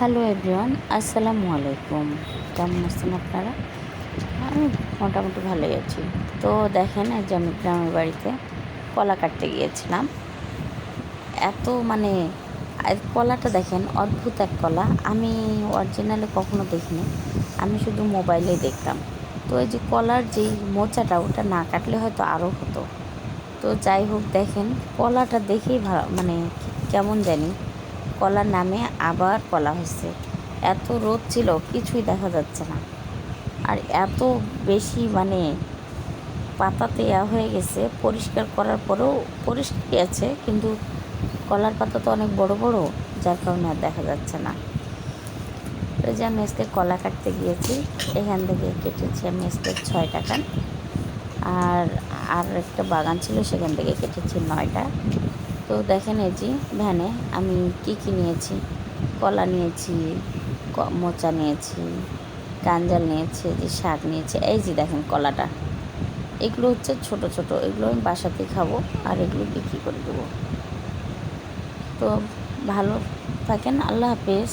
Hello everyone আসসালামু আলাইকুম কেমন আছেন আপনারা? আমি মোটামুটি ভালোই আছি। তো দেখেন যে আমি গ্রামের বাড়িতে কলা কাটতে গিয়েছিলাম। এত মানে কলাটা দেখেন, অদ্ভুত এক কলা। আমি অরিজিনালে কখনো দেখিনি। আমি শুধু মোবাইলেই দেখতাম। তো এই যে কলার যেই মোচাটা, ওটা না কাটলে হয়তো আরও হতো। তো যাই হোক, দেখেন, কলাটা দেখেই মানে কেমন জানি। কলার নামে আবার কলা হয়েছে। এত রোদ ছিল, কিছুই দেখা যাচ্ছে না। আর এত বেশি মানে পাতাতে ইয়া হয়ে গেছে, পরিষ্কার করার পরেও পরিষ্কারই আছে, কিন্তু কলার পাতা তো অনেক বড় বড়, যার কারণে আর দেখা যাচ্ছে না। ওই যে আমি আজকে কলা কাটতে গিয়েছি, এখান থেকে কেটেছি আমি আজকে ছয় টাকা। আর আর একটা বাগান ছিল, সেখান থেকে কেটেছি নয়টা। তো দেখেন এই যে ভ্যানে আমি কি কি নিয়েছি? কলা নিয়েছি মোচা নিয়েছি, গাঞ্জাল নিয়েছি যে শাক নিয়েছি। এই যে দেখেন কলাটা। এগুলো হচ্ছে ছোট ছোট। এগুলো আমি বাসাতে খাব আর এগুলো বিক্রি করে দেবো। তো ভালো থাকেন। আল্লাহ হাফেজ।